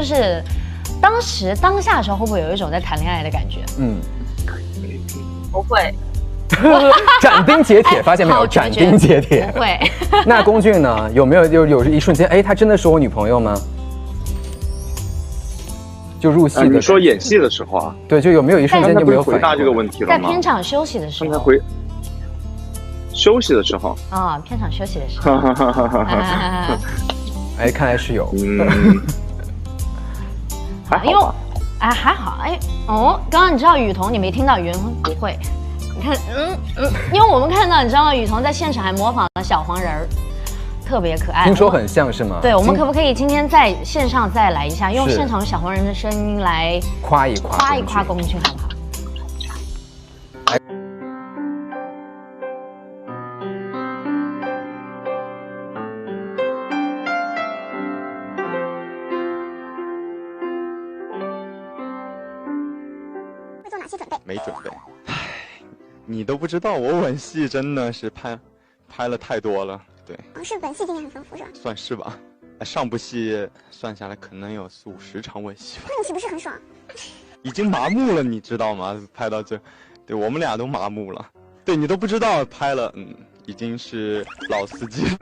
就是当时当下的时候，会不会有一种在谈恋爱的感觉？嗯，不会，斩钉截铁，哎发现没有？斩钉截铁。不会，那龚俊呢？有没有就有一瞬间，哎，她真的是我女朋友吗？就入戏你说演戏的时候啊，对，就有没有一瞬间刚才不是就没有回答这个问题了吗在片？场休息的时候刚才回休息的时候，啊，片场休息的时候。哎，看来是有。嗯，还因为我好吧。哎还好哎哦，刚刚你知道雨桐你没听到，雨桐不会，你看嗯嗯，因为我们看到你知道吗？雨桐在现场还模仿了小黄人儿，特别可爱。听说很像是吗？对，我们可不可以今天在线上再来一下，用现场小黄人的声音来夸一夸，夸一夸龚俊好不好？没准备。唉，你都不知道，我吻戏真的是拍拍了太多了，对，哦，是吻戏经验很丰富是吧？算是吧。哎上部戏算下来可能有四五十场吻戏吧，那你岂不是很爽？已经麻木了，你知道吗？拍到这，对我们俩都麻木了。对你都不知道拍了，嗯，已经是老司机了。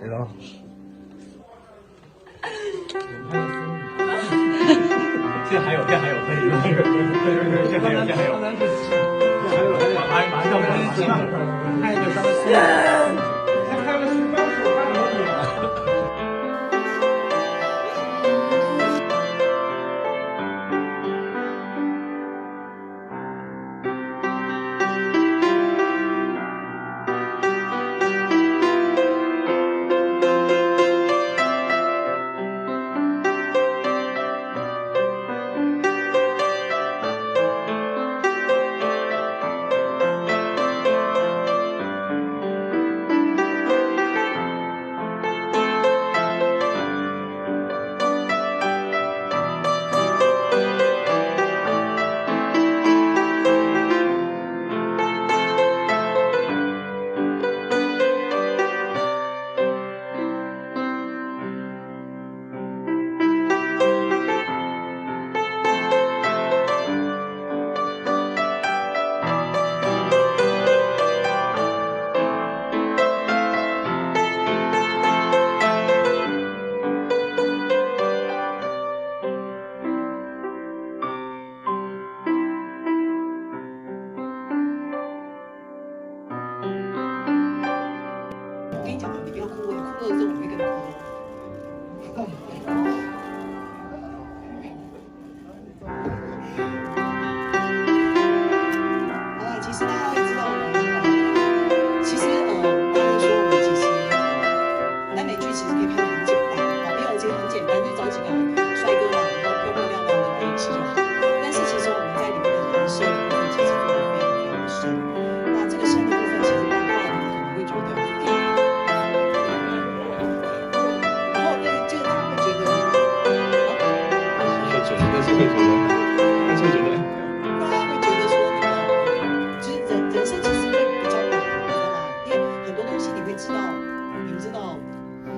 动，别动。这还有，这还有，可以，可以，可以，可以，可以，这还有，这还有，这还有，还马上马上马上，看一个伤心，才会觉得，还是会觉得。大家会觉得说那个，其实人人生其实会比较广，你知道吗？因为很多东西你会知道，明知道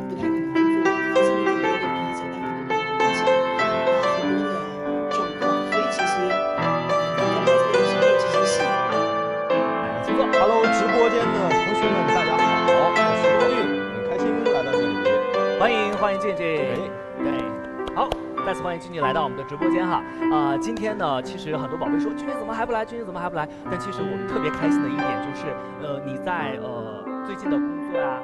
不太可能去做，但是会逼着但可能会影响很多的状况，所以其实在这个游戏中其实是。请坐。Hello，直播间的同学们，大家好，我是郭韵，很开心来到这里。欢迎欢迎静静，对，好，再次欢迎君君来到我们的直播间哈。啊、今天呢，其实很多宝贝说君君怎么还不来，君君怎么还不来？但其实我们特别开心的一点就是，呃，你在呃最近的工作呀、